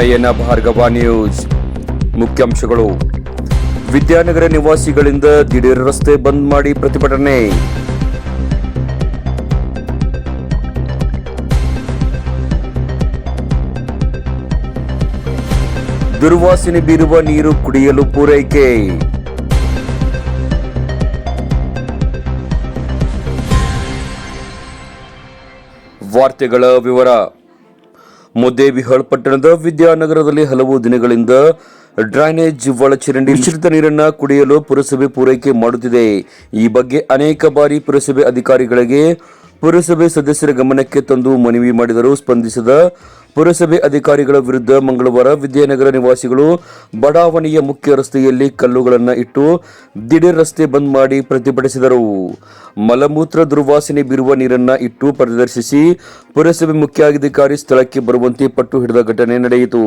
ನಯನ Bhargava news. ಮುಖ್ಯಾಂಶಗಳು. ವಿದ್ಯಾನಗರ ನಿವಾಸಿಗಳಿಂದ ದಿಢೀರ್ ರಸ್ತೆ ಬಂದ್ ಮಾಡಿ ಪ್ರತಿಭಟನೆ. ದುರ್ವಾಸನೆ ಬೀರುವ ನೀರು ಕುಡಿಯಲು ಪೂರೈಕೆ. ವಾರ್ತೆಗಳ ವಿವರ. ಮುದ್ದೇಬಿಹಾಳ್ ಪಟ್ಟಣದ ವಿದ್ಯಾನಗರದಲ್ಲಿ ಹಲವು ದಿನಗಳಿಂದ ಡ್ರೈನೇಜ್ ಒಳಚರಂಡಿ ಮಿಶ್ರಿತ ನೀರನ್ನ ಕುಡಿಯಲು ಪುರಸಭೆ ಪೂರೈಕೆ ಮಾಡುತ್ತಿದೆ. ಈ ಬಗ್ಗೆ ಅನೇಕ ಬಾರಿ ಪುರಸಭೆ ಅಧಿಕಾರಿಗಳಿಗೆ ಪುರಸಭೆ ಸದಸ್ಯರ ಗಮನಕ್ಕೆ ತಂದು ಮನವಿ ಮಾಡಿದರೂ ಸ್ಪಂದಿಸದ ಪುರಸಭೆ ಅಧಿಕಾರಿಗಳ ವಿರುದ್ಧ ಮಂಗಳವಾರ ವಿದ್ಯಾನಗರ ನಿವಾಸಿಗಳು ಬಡಾವಣೆಯ ಮುಖ್ಯ ರಸ್ತೆಯಲ್ಲಿ ಕಲ್ಲುಗಳನ್ನು ಇಟ್ಟು ದಿಢೀರ್ ರಸ್ತೆ ಬಂದ್ ಮಾಡಿ ಪ್ರತಿಭಟಿಸಿದರು. ಮಲಮೂತ್ರ ದುರ್ವಾಸನೆ ಬೀರುವ ನೀರನ್ನ ಇಟ್ಟು ಪ್ರದರ್ಶಿಸಿ ಪುರಸಭೆ ಮುಖ್ಯಾಧಿಕಾರಿ ಸ್ಥಳಕ್ಕೆ ಬರುವಂತೆ ಪಟ್ಟು ಹಿಡಿದ ಘಟನೆ ನಡೆಯಿತು.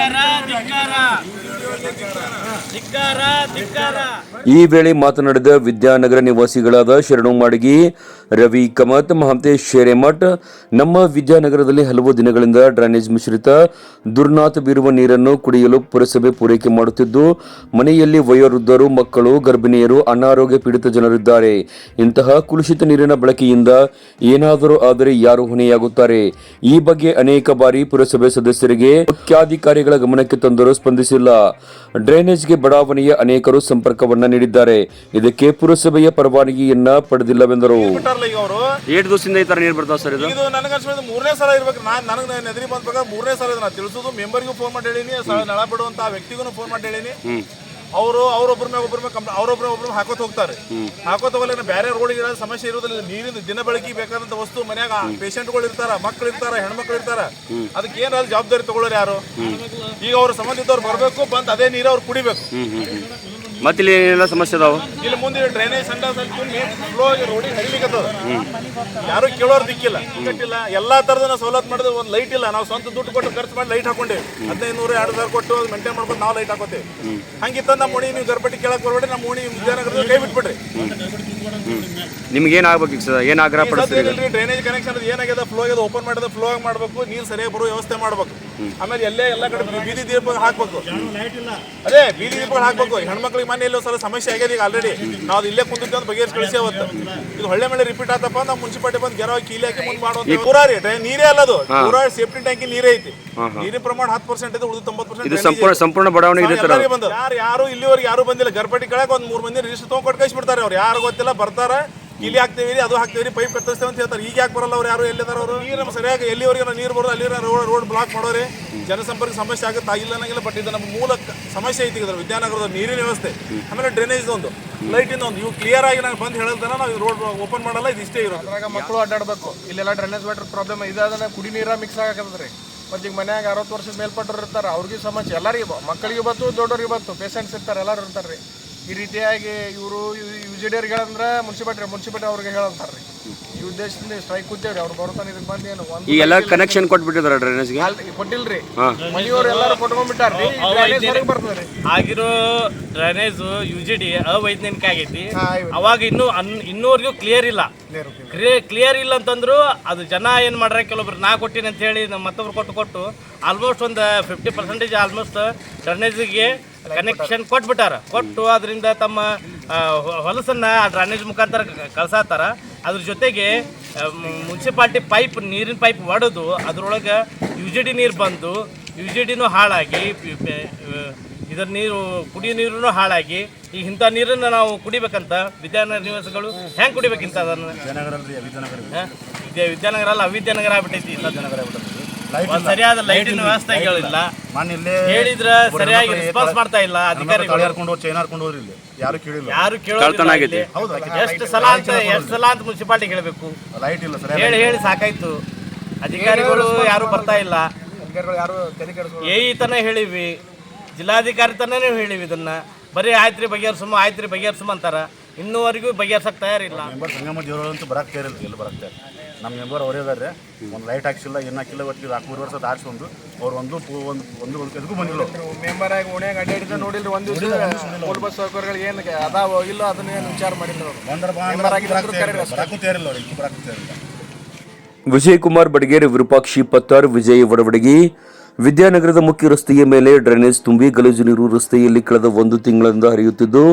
ಧಿಕ್ಕಾರ ಧಿಕ್ಕಾರ ಧಿಕ್ಕಾರ ಈ ವೇಳೆ ಮಾತನಾಡಿದ ವಿದ್ಯಾನಗರ ನಿವಾಸಿಗಳಾದ ಶರಣು ಮಾಡಗಿ ರವಿ ಕಮತ್, ಮಹಾಂತೇಶ್ ಶೇರೆಮಠ್, ನಮ್ಮ ವಿದ್ಯಾನಗರದಲ್ಲಿ ಹಲವು ದಿನಗಳಿಂದ ಡ್ರೈನೇಜ್ ಮಿಶ್ರಿತ ದುರ್ನಾಥ ಬೀರುವ ನೀರನ್ನು ಕುಡಿಯಲು ಪುರಸಭೆ ಪೂರೈಕೆ ಮಾಡುತ್ತಿದ್ದು, ಮನೆಯಲ್ಲಿ ವಯೋವೃದ್ಧರು, ಮಕ್ಕಳು, ಗರ್ಭಿಣಿಯರು, ಅನಾರೋಗ್ಯ ಪೀಡಿತ ಜನರಿದ್ದಾರೆ. ಇಂತಹ ಕುಲುಷಿತ ನೀರಿನ ಬಳಕೆಯಿಂದ ಏನಾದರೂ ಆದರೆ ಯಾರು ಹೊಣೆಯಾಗುತ್ತಾರೆ? ಈ ಬಗ್ಗೆ ಅನೇಕ ಬಾರಿ ಪುರಸಭೆ ಸದಸ್ಯರಿಗೆ ಮುಖ್ಯಾಧಿಕಾರಿಗಳ ಗಮನಕ್ಕೆ ತಂದರೂ ಸ್ಪಂದಿಸಿಲ್ಲ. ಡ್ರೈನೇಜ್ಗೆ ಬಡಾವಣೆಯ ಅನೇಕರು ಸಂಪರ್ಕವನ್ನ ನೀಡಿದ್ದಾರೆ. ಇದಕ್ಕೆ ಪುರಸಭೆಯ ಪರವಾನಗಿಯನ್ನ ಪಡೆದಿಲ್ಲವೆಂದರು. ಏಟ್ ದಿವಸದಿಂದ ಈ ತರ ನೀರು ಬರ್ತಾವ ಸರ್ ಇದು? ಇದು ನನಗೆ ಅನ್ಸಿದ ಮೂರನೇ ಸಲ ಇರ್ಬೇಕು. ನಾನು ನನಗೆ ನೆದರಿ ಬಂದ ಪ್ರಕಾರ ಮೂರನೇ ಸಲ ಇದೆ ನಾನು ತಿಳಿಸೋದು. ಮೆಂಬರ್ಗೂ ಫೋನ್ ಮಾಡಿ ಹೇಳಿನಿ ನಳ ಬಿಡುವಂತ ವ್ಯಕ್ತಿಗೂ ಫೋನ್ ಮಾಡಿ ಹೇಳಿನಿ. ಅವರು ಅವರೊಬ್ಬರ ಮೇಲೆ ಒಬ್ಬರ ಮೇಲೆ ಕಂಪ್ಲ ಒಬ್ಬರ ಮೇಲೆ ಹಾಕೋತ ಹೋಗ್ತಾರೆ. ಹಾಕೋತ ಹೋಗಲ್ಲ ಬೇರೆ ರೋಡಿಗೆ ಸಮಸ್ಯೆ ಇರೋದಿಲ್ಲ ನೀರಿನ ದಿನ ಬೆಳಗ್ಗೆ ಬೇಕಾದಂತ ವಸ್ತು ಮನ್ಯಾಗ ಪೇಷಂಟ್ಗಳು ಇರ್ತಾರ ಮಕ್ಳು ಇರ್ತಾರ ಹೆಣ್ಮಕ್ಳು ಇರ್ತಾರ. ಅದಕ್ಕೆ ಏನಾದ್ರು ಜವಾಬ್ದಾರಿ ತಗೊಳ್ಳೋರು ಯಾರು? ಈಗ ಅವ್ರ ಸಂಬಂಧಿತವ್ರು ಬರಬೇಕು ಬಂದು ಅದೇ ನೀರು ಅವ್ರು ಕುಡಿಬೇಕು. ಮತ್ತೆ ಇಲ್ಲಿ ಏನೆಲ್ಲ ಸಮಸ್ಯೆ ಅದಾವ? ಇಲ್ಲಿ ಮುಂದೆ ಡ್ರೈನೇಜ್ ಸೆಂಟರ್ ಫ್ಲೋ ರೋಡಿಗೆ ಹರಿಲಿಕ್ಕತ್ತದ ಯಾರು ಕೇಳೋರು ದಿಕ್ಕಿಲ್ಲ. ಕಟ್ಟಿಲ್ಲ ಎಲ್ಲಾ ತರದ ಸವಲತ್ತು ಮಾಡಿದ್ರೆ ಒಂದು ಲೈಟ್ ಇಲ್ಲ. ನಾವು ಸ್ವಂತ ದುಡ್ಡು ಕೊಟ್ಟು ಖರ್ಚು ಮಾಡಿ ಲೈಟ್ ಹಾಕೊಂಡೇವಿ. ಹದಿನೈದು ನೂರು ಎರಡು ಸಾವಿರ ಕೊಟ್ಟು ಮೇಂಟೈನ್ ಮಾಡ್ಕೊಂಡು ನಾವು ಲೈಟ್ ಹಾಕೋತೇವೆ. ಹಂಗಿತ್ತ ನಮ್ಮ ಓಣಿ ನೀವು ಗರ್ಭಟ್ಟಿ ಕೇಳಕ್ ಬರ್ಬೇಡಿ ನಮ್ಮ ಓಣಿ ವಿದ್ಯಾನಗರದ ಕೈ ಬಿಟ್ಬಿಡ್ರಿ. ನಿಮ್ಗೆ ಏನ್ ಆಗ್ಬೇಕು ಸರ್ ಏನ್ ಆಗ್ರಹ ಪಡಿಸ್ತೀರಿ ಡ್ರೈನೇಜ್ ಕನೆಕ್ಷನ್ ಏನಾಗಿದೆ ಫ್ಲೋ ಆಗಿದೆ ಓಪನ್ ಮಾಡಿದ ಫ್ಲೋ ಆಗಿ ಮಾಡಬೇಕು. ನೀರು ಸರಿಯಾಗಿ ಬರೋ ವ್ಯವಸ್ಥೆ ಮಾಡಬೇಕು. ಆಮೇಲೆ ಎಲ್ಲೇ ಎಲ್ಲ ಕಡೆ ಬೀದಿ ದೀಪ ಹಾಕ್ಬೇಕು. ಅದೇ ಬೀದಿ ದೀಪಗಳು ಹಾಕ್ಬೇಕು. ಹೆಣ್ಮಕ್ಳಿಗೆ ಮನೆ ಎಲ್ಲೋ ಸಲ ಸಮಸ್ಯೆ ಆಗ್ಯದ ಈಗ ಆಲ್ರೆಡಿ ನಾವು ಇಲ್ಲೇ ಕುಂದಿದ್ದೆ ಅಂತ ಬಗೆಹರಿಸಿ ಕಳಿಸಿ ಅವತ್ತು. ಇದು ಹೊಳ್ಳೆ ಮೇಲೆ ರಿಪೀಟ್ ಆತಪ್ಪ ನಾವು ಮುನ್ಸಿಪಾಲಿಟಿ ಬಂದು ಗೆರವಾಗಿ ಕೀಲಿ ಹಾಕಿ ಮುಂದೆ ಮಾಡುವಂತ ಪೂರಾ ರೀ ಡ್ರೈ- ನೀರೇ ಅಲ್ಲದು. ಪೂರಾ ಸೇಫ್ಟಿ ಟ್ಯಾಂಕಿ ನೀರೇ ಐತಿ. ನೀರಿನ ಪ್ರಮಾಣ ಹತ್ತು ಪರ್ಸೆಂಟ್ ಇದೆ ಉಳಿದು ತೊಂಬತ್ತು ಪರ್ಸೆಂಟ್ ಸಂಪೂರ್ಣ ಸಂಪೂರ್ಣ ಬಡಾವಣೆ ಯಾರು ಯಾರು ಇಲ್ಲಿವರೆಗೆ ಯಾರು ಬಂದಿಲ್ಲ. ಗರ್ಭಟಿ ಕೆಳಗೆ ಒಂದ್ ಮೂರ್ ಮಂದಿ ರಿಜಿಸ್ಟರ್ ತಗೊಂಡ್ ಕೊಟ್ಟು ಕಳಿಸ್ಬಿಡ್ತಾರೆ ಅವ್ರು. ಯಾರು ಗೊತ್ತಿಲ್ಲ ಬರ್ತಾರ. ಇಲ್ಲಿ ಹಾಕ್ತೀವಿ, ಅದು ಹಾಕ್ತೀವಿ ಪೈಪ್ ಕತ್ತರಿಸ್ತೇವೆ ಅಂತ ಹೇಳ್ತಾರೆ. ಈಗ ಯಾಕೆ ಬರಲ್ಲ ಅವ್ರು? ಯಾರು ಎಲ್ಲಿದ್ದಾರೆ ಅವರು? ನೀರು ಸರಿಯಾಗಿ ಎಲ್ಲಿವರೆಗೆ ನಾವು ನೀರು ಬರೋದು ಅಲ್ಲಿ ರೋಡ್ ರೋಡ್ ಬ್ಲಾಕ್ ಮಾಡೋರಿ. ಜನಸಂಪರ್ಕ ಸಮಸ್ಯೆ ಆಗುತ್ತೆ ಇಲ್ಲ ಅನ್ನಂಗಿಲ್ಲ ಬಟ್ ಇದು ನಮ್ಮ ಮೂಲ ಸಮಸ್ಯೆ ಐತಿ ಇದ್ರ ವಿದ್ಯಾನಗರದ ನೀರಿನ ವ್ಯವಸ್ಥೆ, ಆಮೇಲೆ ಡ್ರೈನೇಜ್ ಒಂದು ಲೈಟಿಂದ ಒಂದು. ಇವು ಕ್ಲಿಯರ್ ಆಗಿ ನಾನು ಬಂದು ಹೇಳ್ತಾನೆ ನಾವು ರೋಡ್ ಓಪನ್ ಮಾಡಲ್ಲ, ಇದು ಇಷ್ಟೇ ಇರೋದು. ಅದ್ರಾಗ ಮಕ್ಕಳು ಅಡ್ಡಾಡಬೇಕು. ಇಲ್ಲೆಲ್ಲ ಡ್ರೈನೇಜ್ ವಾಟರ್ ಪ್ರಾಬ್ಲಮ್ ಇದಾದ್ರೆ ಕುಡಿ ನೀರ ಮಿಕ್ಸ್ ಆಗಕತ್ತದ್ರಿ. ಮತ್ತೆ ಈಗ ಮನ್ಯಾಗ ಅರವತ್ತು ವರ್ಷದ ಮೇಲ್ಪಟ್ಟರು ಇರ್ತಾರೆ, ಅವ್ರಿಗೆ ಸಮಸ್ಯೆ. ಎಲ್ಲರಿಗೂ ಮಕ್ಕಳಿಗೆ ಬತ್ತು, ದೊಡ್ಡವ್ರಿಗೆ ಬತ್ತು. ಪೇಷಂಟ್ಸ್ ಇರ್ತಾರೆ, ಎಲ್ಲರೂ ಇರ್ತಾರೆ ರೀ ಈ ರೀತಿಯಾಗಿ ಇವರು ಯು ಜಿ ಡಿ ಅವ್ರಿಗೆ ಹೇಳಂದ್ರೆ ಮುನ್ಸಿಪಾಲ್ಟಿ ಮುನ್ಸಿಪಾಲ್ಟಿ ಅವ್ರಿಗೆ ಹೇಳಂತಾರೆ ರೀ ಈ ಉದ್ದೇಶದಿಂದ ಸ್ಟ್ರೈಕ್ ಕೂತೇವ್ರಿ ಅವ್ರು ಬರ್ತಾನೆ ಇದಕ್ಕೆ ಬಂದು ಏನು ಒಂದು ಈಗ ಎಲ್ಲ ಕನೆಕ್ಷನ್ ಕೊಟ್ಬಿಟ್ಟಿದ್ರ ಡ್ರೈನೇಜ್ಗೆ ಗೆ? ಕೊಟ್ಟಿಲ್ರಿ. ಮನೆಯವ್ರು ಎಲ್ಲರೂ ಕೊಟ್ಕೊಂಡ್ಬಿಟ್ಟಾರ್ರಿ ಡ್ರೈನೇಜ್ ಹೊರಗೆ ಬರ್ತದೆ ರೀ ಆಗಿರೋ ಡ್ರೈನೇಜ್ ಯು ಜಿ ಡಿ ಅವೈಜ್ಞಾನಿಕ ಆಗೈತಿ ಅವಾಗ ಇನ್ನು ಅನ್- ಇನ್ನೂವರೆಗೂ ಕ್ಲಿಯರ್ ಇಲ್ಲ. ಕ್ಲಿಯರ್ ಇಲ್ಲ ಅಂತಂದ್ರು ಅದು ಜನ ಏನು ಮಾಡ್ರೆ ಕೆಲವೊಬ್ರು ನಾ ಕೊಟ್ಟಿನಿ ಅಂತ ಹೇಳಿ ನಮ್ಮ ಮತ್ತೊಬ್ರು ಕೊಟ್ಟು ಕೊಟ್ಟು ಆಲ್ಮೋಸ್ಟ್ ಒಂದು ಫಿಫ್ಟಿ ಪರ್ಸೆಂಟೇಜ್ ಆಲ್ಮೋಸ್ಟ್ ಡ್ರೈನೇಜಿಗೆ ಕನೆಕ್ಷನ್ ಕೊಟ್ಬಿಟ್ಟಾರ. ಕೊಟ್ಟು ಅದರಿಂದ ತಮ್ಮ ಹೊಲಸನ್ನು ಆ ಡ್ರೈನೇಜ್ ಮುಖಾಂತರ ಕಳ್ಸಾತಾರ. ಅದ್ರ ಜೊತೆಗೆ ಮುನ್ಸಿಪಾಲ್ಟಿ ಪೈಪ್ ನೀರಿನ ಪೈಪ್ ಒಡೆದು ಅದ್ರೊಳಗೆ ಯು ಜಿ ಡಿ ನೀರು ಬಂದು ಯು ಜಿ ಡಿನೂ ಹಾಳಾಗಿ ಇದರ ನೀರು ಕುಡಿಯೋ ನೀರು ಹಾಳಾಗಿ ಈ ಇಂಥ ನೀರನ್ನು ನಾವು ಕುಡಿಬೇಕಂತ ವಿದ್ಯಾನಗರ ನಿವಾಸಿಗಳು ಹೆಂಗೆ ಕುಡಿಬೇಕಿಂತ ಅದನ್ನು? ವಿದ್ಯಾನಗರ ವಿದ್ಯಾ ವಿದ್ಯಾನಗರ ಅಲ್ಲ ಅವಿದ್ಯಾನಗರ ಆಗ್ಬಿಟ್ಟೈತಿ ಒಂದ್ ಸರಿಯಾದ ಲೈಟಿನ ವ್ಯವಸ್ಥೆ ಹೇಳಿಲ್ಲ ಹೇಳಿದ್ರ ಸರಿಯಾಗಿ ರೆಸ್ಪಾನ್ಸ್ ಮಾಡ್ತಾ ಇಲ್ಲ ಅಧಿಕಾರಿಗಳು. ಕರ್ಕೊಂಡು ಚೈನ್ ಹಾರ್ಕೊಂಡು ಹೋದ್ರಿ ಇಲ್ಲಿ. ಯಾರು ಕೇಳಿಲ್ಲ. ಯಾರು ಕೇಳೋದಿಲ್ಲ ಇಲ್ಲಿ. ಎಷ್ಟು ಸಲ ಅಂತ ಎಷ್ಟು ಸಲ ಅಂತ ಮುನ್ಸಿಪಾಲ್ಟಿ ಹೇಳ್ಬೇಕು ಲೈಟ್ ಇಲ್ಲ ಸರಿಯಾಗಿ ಹೇಳಿ ಹೇಳಿ ಸಾಕಾಯ್ತು. ಅಧಿಕಾರಿಗಳು ಯಾರು ಬರ್ತಾ ಇಲ್ಲ. ಅಧಿಕಾರಿಗಳು ಯಾರು ತಲೆ ಕೆಡಿಸ್ಕೊಳ್ಳೋ ಏ ತನ ಹೇಳಿವಿ. ಜಿಲ್ಲಾಧಿಕಾರಿ ತನನೇ ಹೇಳಿವಿ ಇದನ್ನ. ಬರೀ ಆಯ್ತ್ರಿ ಬಗೆಹರಿಸುಮ ಆಯ್ತ್ರಿ ಬಗೆಹರಿಸುಮ ಅಂತಾರ. ಇನ್ನೂವರೆಗೂ ಬಗೆಹರ್ಸಕ್ಕೆ ತಯಾರಿಲ್ಲ. ಮೆಂಬರ್ ಸಂಗಮ ದೇವರಂತೂ ಬರಕ್ಕೆ ತಯಾರಿಲ್ಲ ಎಲ್ಲಿ ಬರಕ್ಕೆ ನಮ್ಮ ಮೆಂಬರ್ ಅವರೇ ಇದಾರೆ ಒಂದು ಲೈಟ್ ಹಾಕ್ಸಿಲ್ಲ ಏನು ಹಾಕಿಲ್ಲ ಒಟ್ಟಿಗೆ ನಾಲ್ಕು ಮೂರು ವರ್ಷ ಆರ್ಸಿ ಒಂದು ಅವ್ರು ಒಂದು ಪು- ಒಂದು ಒಂದು ಒಂದು ಕೆಲಸಕ್ಕೂ ಬಂದಿಲ್ಲ. ಮೆಂಬರ್ ಆಗಿ ಓಣ್ಯಾಗ ಅಡ್ಡಾಡಿದ ನೋಡಿಲ್ರಿ ಒಂದು ದಿವಸ ಮೂಲ ಬಸ್ ಸೌಕರ್ಯಗಳು ಏನು ಅದಾವ ಇಲ್ಲ ಅದನ್ನ ಏನು ವಿಚಾರ ಮಾಡಿಲ್ಲ ಅವರು. ಬರಕ್ಕೆ ತಯಾರಿಲ್ಲ ಅವ್ರು ಬರಕ್ಕೆ ತಯಾರಿಲ್ಲ. ವಿಜಯಕುಮಾರ್ ಬಡಗೇರಿ ವಿರೂಪಾಕ್ಷಿ ಪತ್ತಾರ್ ವಿಜಯ್ ವಡವಡಗಿ ವಿದ್ಯಾನಗರದ ಮುಖ್ಯ ರಸ್ತೆಯ ಮೇಲೆ ಡ್ರೈನೇಜ್ ತುಂಬಿ ಗಲೀಜು ನೀರು ರಸ್ತೆಯಲ್ಲಿ ಕಳೆದ ಒಂದು ತಿಂಗಳಿಂದ ಹರಿಯುತ್ತಿದ್ದು,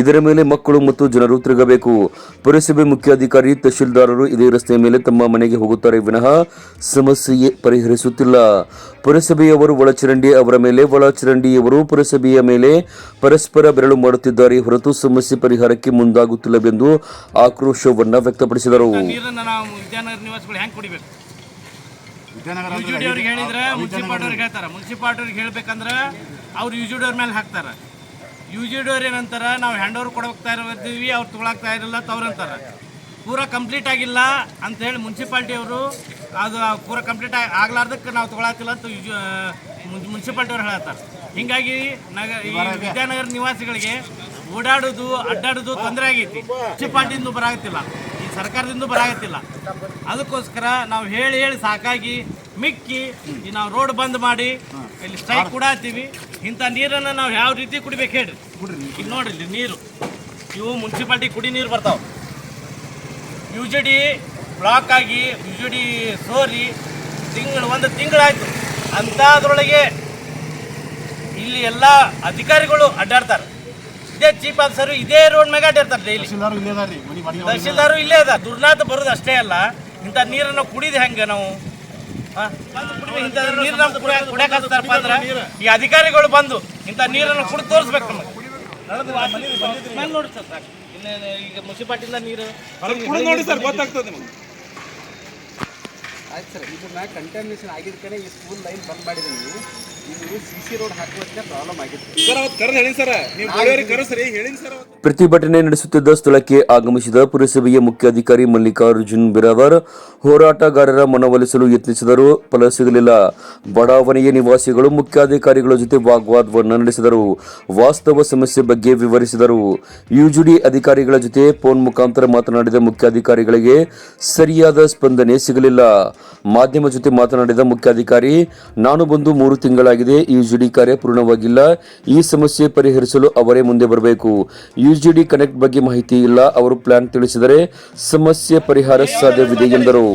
ಇದರ ಮೇಲೆ ಮಕ್ಕಳು ಮತ್ತು ಜನರು ತಿರುಗಬೇಕು. ಪುರಸಭೆ ಮುಖ್ಯಾಧಿಕಾರಿ, ತಹಶೀಲ್ದಾರರು ಇದೇ ರಸ್ತೆಯ ಮೇಲೆ ತಮ್ಮ ಮನೆಗೆ ಹೋಗುತ್ತಾರೆ. ವಿನಃ ಸಮಸ್ಯೆ ಪರಿಹರಿಸುತ್ತಿಲ್ಲ. ಪುರಸಭೆಯವರು ಒಳಚರಂಡಿ, ಅವರ ಮೇಲೆ ಒಳಚರಂಡಿಯವರು ಪುರಸಭೆಯ ಮೇಲೆ ಪರಸ್ಪರ ಬೆರಳು ಮಾಡುತ್ತಿದ್ದಾರೆ. ಹೊರತು ಸಮಸ್ಯೆ ಪರಿಹಾರಕ್ಕೆ ಮುಂದಾಗುತ್ತಿಲ್ಲವೆಂದು ಆಕ್ರೋಶವನ್ನು ವ್ಯಕ್ತಪಡಿಸಿದರು ನೀರನ್ನ ನಾವು ವಿದ್ಯಾನಗರ ನಿವಾಸಿಗಳು ಹೆಂಗ್ ಕುಡಿಬೇಕು ವಿದ್ಯಾನಗರ ಯು ಜಿ ಡಿ ಅವ್ರಿಗೆ ಹೇಳಿದ್ರೆ ಮುನ್ಸಿಪಾಲ್ಟಿ ಅವ್ರಿಗೆ ಹೇಳ್ತಾರೆ. ಮುನ್ಸಿಪಾಲ್ಟಿ ಅವ್ರಿಗೆ ಹೇಳ್ಬೇಕಂದ್ರೆ ಅವ್ರು ಯು ಜಿ ಡಿ ಅವ್ರ ಮೇಲೆ ಹಾಕ್ತಾರೆ. ಯು ಜಿ ಡಿ ಅವ್ರು ಏನಂತಾರೆ ನಾವು ಹ್ಯಾಂಡ್ ಓವರ್ ಕೊಡೋಗ್ತಾ ಇರ್ತೀವಿ ಅವ್ರು ತೊಗೊಳಕ್ತಾ ಇರಲಿಲ್ಲ ತವ್ರಂತಾರೆ ಪೂರ ಕಂಪ್ಲೀಟ್ ಆಗಿಲ್ಲ ಅಂತ ಹೇಳಿ ಮುನ್ಸಿಪಾಲ್ಟಿ ಅವರು ಅದು ಪೂರ ಕಂಪ್ಲೀಟ್ ಆಗ್ಲಾರ್ದಕ್ಕೆ ನಾವು ತೊಗೊಳತ್ತಿಲ್ಲ ಅಂತ ಮುನ್ಸಿಪಾಲ್ಟಿ ಅವ್ರು ಹೇಳ್ತಾರೆ. ಹಿಂಗಾಗಿ ನಗ ಈ ವಿದ್ಯಾನಗರ ನಿವಾಸಿಗಳಿಗೆ ಓಡಾಡೋದು ಅಡ್ಡಾಡೋದು ತೊಂದರೆ ಆಗೈತಿ. ಮುನ್ಸಿಪಾಲ್ಟಿಯಿಂದ ಬರಾಗತ್ತಿಲ್ಲ ಸರ್ಕಾರದಿಂದ ಬರಾಗತ್ತಿಲ್ಲ ಅದಕ್ಕೋಸ್ಕರ ನಾವು ಹೇಳಿ ಹೇಳಿ ಸಾಕಾಗಿ ಮಿಕ್ಕಿ ನಾವು ರೋಡ್ ಬಂದ್ ಮಾಡಿ ಇಲ್ಲಿ ಸ್ಟ್ರೈಕ್ ಕೂಡ ಇಂಥ ನೀರನ್ನು ನಾವು ಯಾವ ರೀತಿ ಕುಡಿಬೇಕು ಹೇಳಿ ಇಲ್ಲಿ ನೋಡ್ರಿ ನೀರು. ಇವು ಮುನ್ಸಿಪಾಲ್ಟಿ ಕುಡಿ ನೀರು ಬರ್ತಾವೆ. ಯು ಜಿ ಡಿ ಬ್ಲಾಕ್ ಆಗಿ ಯು ಜಿ ಡಿ ಸೋರಿ ತಿಂಗಳು, ಒಂದು ತಿಂಗಳಾಯ್ತು ಅಂಥದ್ರೊಳಗೆ ಇಲ್ಲಿ ಎಲ್ಲ ಅಧಿಕಾರಿಗಳು ಅಡ್ಡಾಡ್ತಾರೆ. ಇದೇ ಚೀಫ್ ಆಫೀಸರ್ ಇದೇ ರೋಡ್ ಮ್ಯಾಗ ಅಡ್ಡಾಡ್ತಾರೆ ಡೈಲಿ ತಹಶೀಲ್ದಾರು ಇಲ್ಲೇ ಅದ ದುರ್ನಾಥ ಬರೋದು ಅಷ್ಟೇ ಅಲ್ಲ ಇಂಥ ನೀರನ್ನು ಕುಡಿದು ಹೆಂಗೆ ನಾವು? ಇಂಥ ನೀರು ನಾವು ಕುಡಿಯಕ್ಕೆ ಹಚ್ತಾರಪ್ಪ ಅಂದ್ರೆ ಈ ಅಧಿಕಾರಿಗಳು ಬಂದು ಇಂಥ ನೀರನ್ನು ಕುಡಿದು ತೋರಿಸ್ಬೇಕು ನಮಗೆ. ನೋಡಿ ಸರ್ ಸಾಕು. ಈಗ ಮುನ್ಸಿಪಾಲ್ಟಿಯಿಂದ ನೀರು ನೋಡಿ ಸರ್ ಗೊತ್ತಾಗ್ತದೆ ನಿಮಗೆ. ಆಯ್ತು ಸರ್ ಇದನ್ನ ಕಂಟಾಮಿನೇಷನ್ ಆಗಿದ್ದಕ್ಕೆ ಈ ಸ್ಕೂಲ್ ಲೈನ್ ಬಂದ್ ಮಾಡಿದೀನಿ. ಪ್ರತಿಭಟನೆ ನಡೆಸುತ್ತಿದ್ದ ಸ್ಥಳಕ್ಕೆ ಆಗಮಿಸಿದ ಪುರಸಭೆಯ ಮುಖ್ಯಾಧಿಕಾರಿ ಮಲ್ಲಿಕಾರ್ಜುನ್ ಬಿರಾವರ್ ಹೋರಾಟಗಾರರ ಮನವೊಲಿಸಲು ಯತ್ನಿಸಿದರು. ಫಲ ಸಿಗಲಿಲ್ಲ. ಬಡಾವಣೆಯ ನಿವಾಸಿಗಳು ಮುಖ್ಯಾಧಿಕಾರಿಗಳ ಜೊತೆ ವಾಗ್ವಾದವನ್ನು ನಡೆಸಿದರು. ವಾಸ್ತವ ಸಮಸ್ಯೆ ಬಗ್ಗೆ ವಿವರಿಸಿದರು. ಯುಜಿಡಿ ಅಧಿಕಾರಿಗಳ ಜೊತೆ ಫೋನ್ ಮುಖಾಂತರ ಮಾತನಾಡಿದ ಮುಖ್ಯಾಧಿಕಾರಿಗಳಿಗೆ ಸರಿಯಾದ ಸ್ಪಂದನೆ ಸಿಗಲಿಲ್ಲ. ಮಾಧ್ಯಮ ಜೊತೆ ಮಾತನಾಡಿದ ಮುಖ್ಯಾಧಿಕಾರಿ ನಾನು ಬಂದು ಮೂರು ತಿಂಗಳಾಗಿದೆ ಯುಜಿಡಿ ಕಾರ್ಯ ಪೂರ್ಣವಾಗಿಲ್ಲ. ಈ ಸಮಸ್ಯೆ ಪರಿಹರಿಸಲು ಅವರೇ ಮುಂದೆ ಬರಬೇಕು. ಯುಜಿಡಿ ಕನೆಕ್ಟ್ ಬಗ್ಗೆ ಮಾಹಿತಿ ಇಲ್ಲ. ಅವರು ಪ್ಲಾನ್ ತಿಳಿಸಿದರೆ ಸಮಸ್ಯೆ ಪರಿಹಾರ ಸಾಧ್ಯವಿದೆ ಎಂದರು.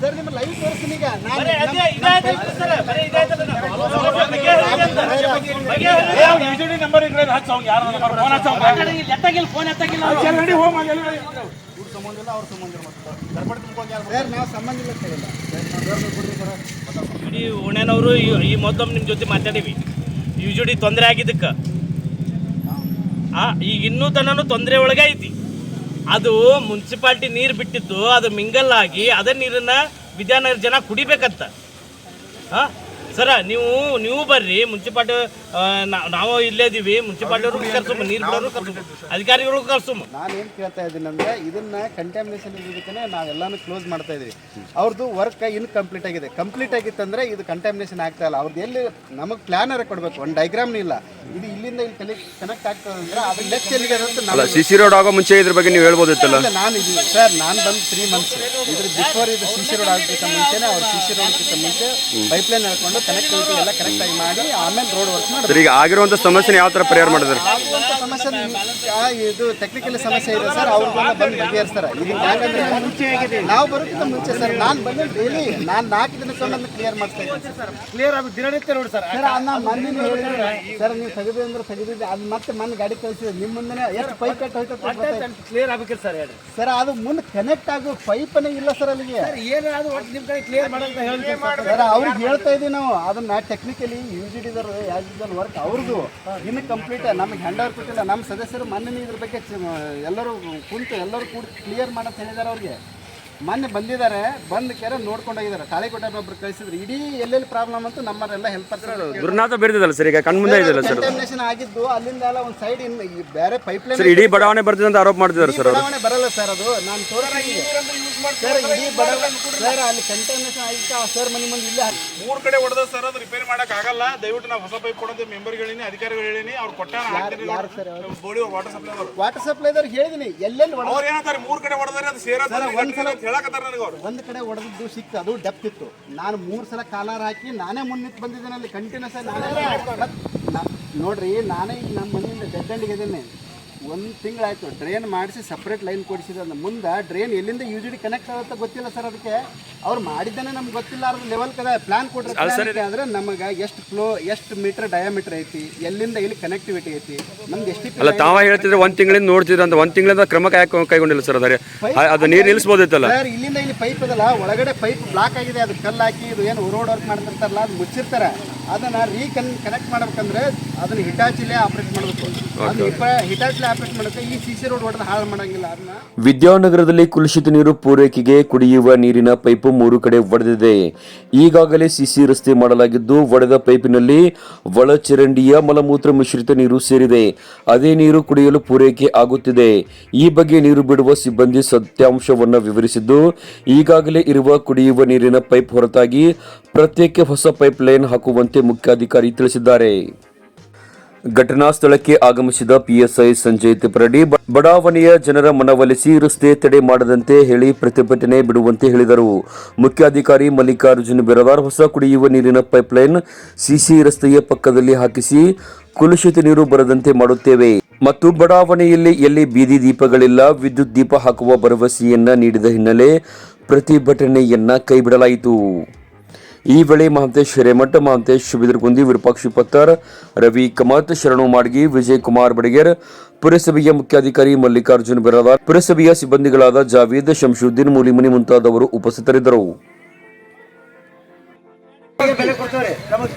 ಸರ್ ಪಬ್ಲಿಕ್ ಲೈವ್ ತೋರಿಸ್ತೀನಿ ಈಗ. ಹೇಳ್ಸಿರ್ತಾರೆ ನಮಗೆ ನಾವೇನ್ ಬಂದ್ವಿ sir? ನಾವ್ ನಾವು ಏನು ಮಾಡಿ ಹೇಳಿ ಸರ್ ನಿಮ್ಮ ಲೈವ್ ತೋರಿಸ್ತೀನಿ ಈಗ ನಾನು ಬರೀ ಅದೇ ಇದೇ ಆಯ್ತಲ್ಲ ಸರ್ ಬರೀ ಇದೇ ಆಯ್ತಲ್ಲ ನಾವು. ಬಗೆಹರಿದೆ ಅಂತ. ಬಗೆಹರಿದೆ. ಆ ಕಡೆ ಇಲ್ಲಿ ಎತ್ತಾಗಿಲ್ಲ ಫೋನ್. ಸರ್ ನಾವು ಸಂಬಂಧ ಇಲ್ಲ ಇಡೀ ಈ- ಮೊದಲು ನಿಮ್ಮ ಜೊತೆ ಮಾತಾಡೀವಿ ಯುಜುಡಿ ತೊಂದರೆ ಆಗಿದ್ದಕ್ಕ ಆ ಈಗ ಇನ್ನೂ ತನೂ ತೊಂದರೆ ಒಳಗೆ ಐತಿ ಅದು ಮುನ್ಸಿಪಾಲ್ಟಿ ನೀರು ಬಿಟ್ಟಿದ್ದು ಅದು ಮಿಂಗಲ್ ಆಗಿ ಅದೇ ನೀರನ್ನ ವಿದ್ಯಾನಗರ ಜನ ಕುಡಿಬೇಕಂತ ಹಾಂ ಸರ ನೀವು ನೀವು ಬರ್ರಿ ಮುನ್ಸಿಪಾಲ್ಟಿ ನಾವು ಇಲ್ಲೇ ಇದೀವಿ ಮುನ್ಸಿಪಾಲ್ಟಿ ಅವ್ರಿಗೆ ಕರ್ಸುಮ ನೀರು ಬಿಡೋರು ಕರ್ಸುಮ ಅಧಿಕಾರಿಗಳಿಗೂ ಕರ್ಸು ನಾನು ಏನು ಕೇಳ್ತಾ ಇದ್ದೀನಿ ಅಂದ್ರೆ ಇದನ್ನ ಕಂಟಾಮಿನೇಷನ್ ಇದಕ್ಕೆ ನಾವೆಲ್ಲಾನು ಕ್ಲೋಸ್ ಮಾಡ್ತಾ ಇದೀವಿ. ಅವ್ರದ್ದು ವರ್ಕ್ ಇನ್ಕಂಪ್ಲೀಟ್ ಆಗಿದೆ. ಕಂಪ್ಲೀಟ್ ಆಗಿತ್ತಂದ್ರೆ ಇದು ಕಂಟಾಮಿನೇಷನ್ ಆಗ್ತಾ ಇಲ್ಲ. ಅವ್ರದ್ದು ಎಲ್ಲಿ ನಮಗೆ ಪ್ಲಾನರ್ ಕೊಡಬೇಕು. ಒಂದು ಡೈಗ್ರಾಮ್ನ ಇಲ್ಲ. ಇದು ಇಲ್ಲಿಂದ ಇಲ್ಲಿ ಕನೆಕ್ಟ್ ಕನೆಕ್ಟ್ ಆಗ್ತದೆ ಅಂದ್ರೆ ಅದು ನೆಕ್ಸ್ಟ್ ಎಲ್ಲಿಗೆ ಅಂತ ನಮಗೆ ಸಿ ಸಿ ರೋಡ್ ಆಗೋ ಮುಂಚೆ ಇದ್ರ ಬಗ್ಗೆ ನೀವು ಹೇಳ್ಬೋದಿತ್ತಲ್ಲ? ನಾನು ಇದು ಸರ್ ನಾನು ಬಂದು ತ್ರೀ ಮಂತ್ಸ್ ಇದ್ರ ಬಿಫೋರ್ ಇದು ಸಿ ಸಿ ರೋಡ್ ಆಗೋಕ್ಕಿಂತ ಮುಂಚೆನೇ ಅವ್ರು ಸಿ ಸಿ ರೋಡ್ಗಿಂತ ಮುಂಚೆ ಪೈಪ್ ಲೈನ್ ಹಾಕೊಂಡು ಕನೆಕ್ಟಿವಿಟಿ ಎಲ್ಲ ಕರೆಕ್ಟಾಗಿ ಮಾಡಿ ಆಮೇಲೆ ರೋಡ್ ವರ್ಕ್ ಮಾಡಿ ಈಗ ಆಗಿರುವಂತ ಸಮಸ್ಯೆ ಯಾವ ತರ ಪರಿಹಾರ ಮಾಡಿದ್ರಿ? ಸಮಸ್ಯೆ ಇದು ಟೆಕ್ನಿಕಲ್ ಸಮಸ್ಯೆ ಇದೆ ಸರ್ ಅವ್ರು ಬಂದು ಬಗೆಹರಿಸ್ತಾರೆ. ಇದು ಯಾಕಂದ್ರೆ ನಾವು ಬರೋಕ್ಕಿಂತ ಮುಂಚೆ ಸರ್ ನಾನು ಬಂದು ಡೈಲಿ ನಾನು ನಾಲ್ಕು ದಿನಕ್ಕೆ ಒಂದು ಕ್ಲಿಯರ್ ಮಾಡ್ತಾ ಇದ್ದೀನಿ ಸರ್. ಕ್ಲಿಯರ್ ಆಗಿ ದಿನನಿತ್ಯ ನೋಡಿ ಸರ್. ಸರ್ ನಾನು ಮಂದಿನ ಹೇಳಿದ್ರೆ ಸರ್ ನೀವು ತೆಗೆದು ಅಂದ್ರೆ ತೆಗೆದಿದ್ದೆ ಅದು ಮತ್ತೆ ಮಣ್ಣು ಗಾಡಿ ಕಳಿಸಿದ್ರೆ ನಿಮ್ಮ ಮುಂದೆ ಎಷ್ಟು ಪೈಪ್ ಕಟ್ ಹೋಯ್ತು ಕ್ಲಿಯರ್ ಆಗ್ಬೇಕಿಲ್ಲ ಸರ್ ಹೇಳಿ ಸರ್ ಅದು ಮುಂದೆ ಕನೆಕ್ಟ್ ಆಗೋ ಪೈಪನೇ ಇಲ್ಲ ಸರ್ ಅಲ್ಲಿಗೆ. ಏನಾದ್ರು ಒಟ್ಟು ನಿಮ್ಮ ಕಡೆ ಕ್ಲಿಯರ್ ಮಾಡಂತ ಹೇಳಿ ಸರ್. ಅವ್ರಿಗೆ ಹೇಳ್ತಾ ಇದ್ದೀವಿ ನಾವು. ಅದನ್ನ ಟೆಕ್ನಿಕಲಿ ಯೂಸ್ ಜಿ ಯಾಸ್ ವರ್ಕ್ ಅವ್ರದ್ದು ಇನ್ನು ಕಂಪ್ಲೀಟ್ ನಮ್ಗೆ ಹ್ಯಾಂಡ್ ಓವರ್ ಕೊಟ್ಟಿಲ್ಲ. ನಮ್ಮ ಸದಸ್ಯರು ಮೊನ್ನೆ ಇದ್ರ ಬಗ್ಗೆ ಎಲ್ಲರೂ ಕುಂತು ಎಲ್ಲರೂ ಕೂಡ ಕ್ಲಿಯರ್ ಮಾಡಂತ ಹೇಳಿದ್ದಾರೆ ಅವ್ರಿಗೆ. ಮೊನ್ನೆ ಬಂದಿದ್ದಾರೆ ಬಂದ್ ಕೆರೆ ನೋಡ್ಕೊಂಡು ಹೋಗಿದ್ದಾರೆ. ತಾಳಿಕೋಟೆ ಒಬ್ರು ಕಳಿಸಿದ್ರು. ಇಡೀ ಎಲ್ಲೆಲ್ಲಿ ಪ್ರಾಬ್ಲಮ್ ಅಂತ ನಮ್ಮರೆಲ್ಲ ಹೆಲ್ಪ್ ದುರ್ನಾಥ ಬೇರೆದಲ್ಲ ಸರ್ ಈಗ ಕಣ್ಮುಂದೆ ಇದೆಯಲ್ಲ ಸರ್ ಕಂಟಾಮಿನೇಷನ್ ಆಗಿದ್ದು ಅಲ್ಲಿಂದ ಎಲ್ಲ ಒಂದು ಸೈಡ್ ಇನ್ ಈ ಬೇರೆ ಪೈಪ್ ಲೈನ್ ಸರ್ ಇಡೀ ಬಡಾವಣೆ ಬರ್ತಿದೆ ಅಂತ ಆರೋಪ ಮಾಡ್ತಿದ್ದಾರೆ ಸರ್ ಅವರು. ಬಡಾವಣೆ ಬರಲ್ಲ ಸರ್ ಅದು. ನಾನು ತೋರಿಸ್ತೀನಿ ಸರ್ ಇಡೀ ಬಡಾವಣೆ ಸರ್ ಅಲ್ಲಿ ಕಂಟಾಮಿನೇಷನ್ ಆಗಿತ್ತು ಆ ಸರ್ ಮನೆ ಮುಂದೆ ಇಲ್ಲ. ಮೂರು ಕಡೆ ಹೊಡೆದ ಸರ್ ಅದು ರಿಪೇರಿ ಮಾಡಕ್ ಆಗಲ್ಲ. ದಯವಿಟ್ಟು ನಾವು ಹೊಸ ಪೈಪ್ ಕೊಡೋದು ಮೆಂಬರ್ಗೆ ಹೇಳಿನಿ ಅಧಿಕಾರಿಗಳು ಹೇಳಿನಿ ಅವ್ರು ಕೊಟ್ಟಾನ ಹಾಕ್ತೀನಿ ಯಾರು ಸರ್ ಬೋಳಿ ವಾಟರ್ ಸಪ್ಲೈ ವಾಟರ್ ಸಪ್ಲೈದರ್ ಹೇಳಿದೀನಿ. ಎಲ್ಲೆಲ್ಲಿ ಹೊಡೆದ ಅವ್ರು ಏನಂತಾರೆ ಮೂರ್ ಕಡೆ ಹೊಡೆದ್ರೆ ಅದು ಸೇರ ಹೇಳಕತ್ತಾರ ನನಗೆ ಅವ್ರು. ಒಂದು ಕಡೆ ಹೊಡೆದಿದ್ದು ಸಿಕ್ತು ಅದು ಡೆಪ್ತ್ ಇತ್ತು. ನಾನು ಮೂರು ಸಲ ಕಾಲರ್ ಹಾಕಿ ನಾನೇ ಮುನ್ನಿಟ್ಟು ಬಂದಿದ್ದೇನೆ ಅಲ್ಲಿ ಕಂಟಿನ್ಯೂಸ್ ಆಗಿ ನಾನೇ ಮತ್ತ್ ನಾ- ನೋಡ್ರಿ ನಾನೇ ಈಗ ನಮ್ಮ ಮನೆಯಿಂದ ಡೆಡ್ ಅಂಡ್ಗೆ ಇದ್ದೀನಿ ಒಂದು ತಿಂಗಳಾಯ್ತು ಡ್ರೈನ್ ಮಾಡಿಸಿ ಸಪ್ರೇಟ್ ಲೈನ್ ಕೊಡಿಸಿದ ಮುಂದೆ ಡ್ರೈನ್ ಎಲ್ಲಿಂದ ಯು ಜಿ ಡಿ ಕನೆಕ್ಟ್ ಆಗುತ್ತೆ ಗೊತ್ತಿಲ್ಲ ಸರ್ ಅದಕ್ಕೆ. ಅವ್ರು ಮಾಡಿದ್ದಾನೆ ನಮ್ಗೆ ಗೊತ್ತಿಲ್ಲ ಅದ್ರ ಲೆವೆಲ್ ಕದ ಪ್ಲಾನ್ ಕೊಟ್ಟರೆ ಆದ್ರೆ ನಮಗೆ ಎಷ್ಟು ಫ್ಲೋ ಎಷ್ಟು ಮೀಟರ್ ಡಯಾಮೀಟರ್ ಐತಿ ಎಲ್ಲಿಂದ ಇಲ್ಲಿ ಕನೆಕ್ಟಿವಿಟಿ ಐತಿ ನಮ್ಗೆ ಎಷ್ಟು ಅಲ್ಲ ತಾವ ಹೇಳ್ತಿದ್ರೆ ಒಂದು ತಿಂಗಳಿಂದ ನೋಡ್ತಿದ್ರೆ ಅಂತ ಒಂದು ತಿಂಗಳಿಂದ ಕ್ರಮ ಕೈಗೊಂಡಿಲ್ಲ ಸರ್ ಅದೇ ಅದು ನೀರು ನಿಲ್ಲಿಸ್ಬೋದಿತ್ತಲ್ಲ ಸರ್ ಇಲ್ಲಿಂದ ಇಲ್ಲಿ ಪೈಪ್ ಅದಲ್ಲ ಒಳಗಡೆ ಪೈಪ್ ಬ್ಲಾಕ್ ಆಗಿದೆ ಅದು ಕಲ್ಲು ಹಾಕಿ ಇದು ಏನು ರೋಡ್ ವರ್ಕ್ ಮಾಡ್ತಿರ್ತಾರಲ್ಲ ಅದು ಮುಚ್ಚಿರ್ತಾರೆ. ಅದನ್ನ ರೀಕನ್ ಕನೆಕ್ಟ್ ಮಾಡ್ಬೇಕಂದ್ರೆ ಅದನ್ನ ಹಿಟಾಚಿಲೇ ಆಪರೇಟ್ ಮಾಡಬೇಕು. ಅದು ಹಿಟಾಚಿಲೇ ಆಪರೇಟ್ ಮಾಡುತ್ತೆ. ಈ ಸಿ ಸಿ ರೋಡ್ ಹೊಡೆದು ಹಾಳು ಮಾಡಂಗಿಲ್ಲ ಅದನ್ನ. ವಿದ್ಯಾನಗರದಲ್ಲಿ ಕುಲುಷಿತ ನೀರು ಪೂರೈಕೆಗೆ ಕುಡಿಯುವ ನೀರಿನ ಪೈಪು ಮೂರು ಕಡೆ ಒಡೆದಿದೆ. ಈಗಾಗಲೇ ಸಿಸಿ ರಸ್ತೆ ಮಾಡಲಾಗಿದ್ದು ಒಡೆದ ಪೈಪಿನಲ್ಲಿ ಒಳಚರಂಡಿಯ ಮಲಮೂತ್ರ ಮಿಶ್ರಿತ ನೀರು ಸೇರಿದೆ. ಅದೇ ನೀರು ಕುಡಿಯಲು ಪೂರೈಕೆ ಆಗುತ್ತಿದೆ. ಈ ಬಗ್ಗೆ ನೀರು ಬಿಡುವ ಸಿಬ್ಬಂದಿ ಸತ್ಯಾಂಶವನ್ನು ವಿವರಿಸಿದ್ದು ಈಗಾಗಲೇ ಇರುವ ಕುಡಿಯುವ ನೀರಿನ ಪೈಪ್ ಹೊರತಾಗಿ ಪ್ರತ್ಯೇಕ ಹೊಸ ಪೈಪ್ ಲೈನ್ ಹಾಕುವಂತೆ ಮುಖ್ಯಾಧಿಕಾರಿ ತಿಳಿಸಿದ್ದಾರೆ. ಘಟನಾ ಸ್ಥಳಕ್ಕೆ ಆಗಮಿಸಿದ ಪಿಎಸ್ಐ ಸಂಜಯ್ ತಿಪ್ರಡಿ ಬಡಾವಣೆಯ ಜನರ ಮನವೊಲಿಸಿ ರಸ್ತೆ ತಡೆ ಮಾಡದಂತೆ ಹೇಳಿ ಪ್ರತಿಭಟನೆ ಬಿಡುವಂತೆ ಹೇಳಿದರು. ಮುಖ್ಯಾಧಿಕಾರಿ ಮಲ್ಲಿಕಾರ್ಜುನ್ ಬಿರದಾರ್ ಹೊಸ ಕುಡಿಯುವ ನೀರಿನ ಪೈಪ್ಲೈನ್ ಸಿಸಿ ರಸ್ತೆಯ ಪಕ್ಕದಲ್ಲಿ ಹಾಕಿಸಿ ಕುಲುಷಿತ ನೀರು ಬರದಂತೆ ಮಾಡುತ್ತೇವೆ. ಮತ್ತು ಬಡಾವಣೆಯಲ್ಲಿ ಎಲ್ಲಿ ಬೀದಿ ದೀಪಗಳಿಲ್ಲ, ವಿದ್ಯುತ್ ದೀಪ ಹಾಕುವ ಭರವಸೆಯನ್ನ ನೀಡಿದ ಹಿನ್ನೆಲೆ ಪ್ರತಿಭಟನೆಯನ್ನ ಕೈಬಿಡಲಾಯಿತು. ಈ ವೇಳೆ ಮಹಂತೇಶ್ ಹಿರೇಮಠ ಮಹಂತೇಶ್ ಬಿದರ್ಗುಂದಿ ವಿರೂಪಾಕ್ಷಿ ಪತ್ತರ್ ರವಿ ಕಮತ್ ಶರಣು ಮಾಡ್ಗಿ ವಿಜಯ್ ಕುಮಾರ್ ಬಡಿಗೇರ್ ಪುರಸಭೆಯ ಮುಖ್ಯಾಧಿಕಾರಿ ಮಲ್ಲಿಕಾರ್ಜುನ್ ಬಿರಾದಾರ್ ಪುರಸಭೆಯ ಸಿಬ್ಬಂದಿಗಳಾದ ಜಾವೀದ್ ಶಂಶುದ್ದೀನ್ ಮೂಲಿಮನಿ ಮುಂತಾದವರು ಉಪಸ್ಥಿತರಿದ್ದರು. ನಾವು